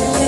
you.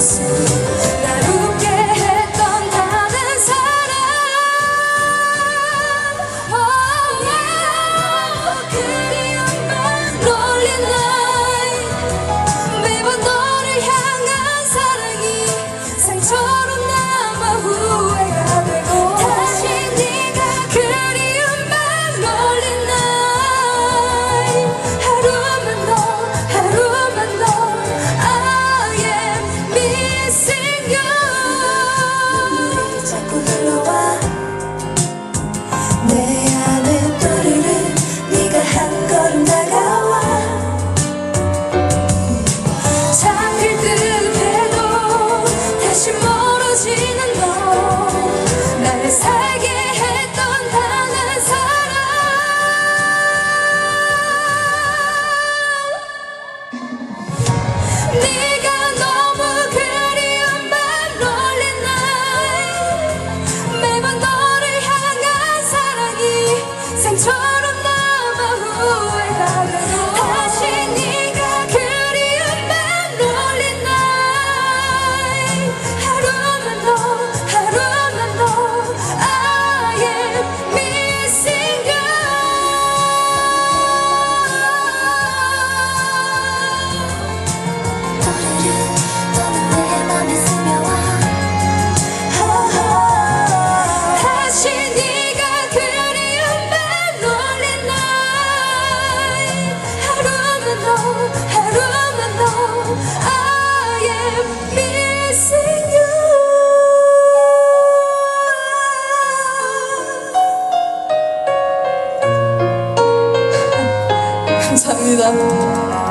say 주시는 너 나를 살게 했던 단한 사람. 네가 너무 그리운 밤 롤린 날 매번 너를 향한 사랑이 생초 realidad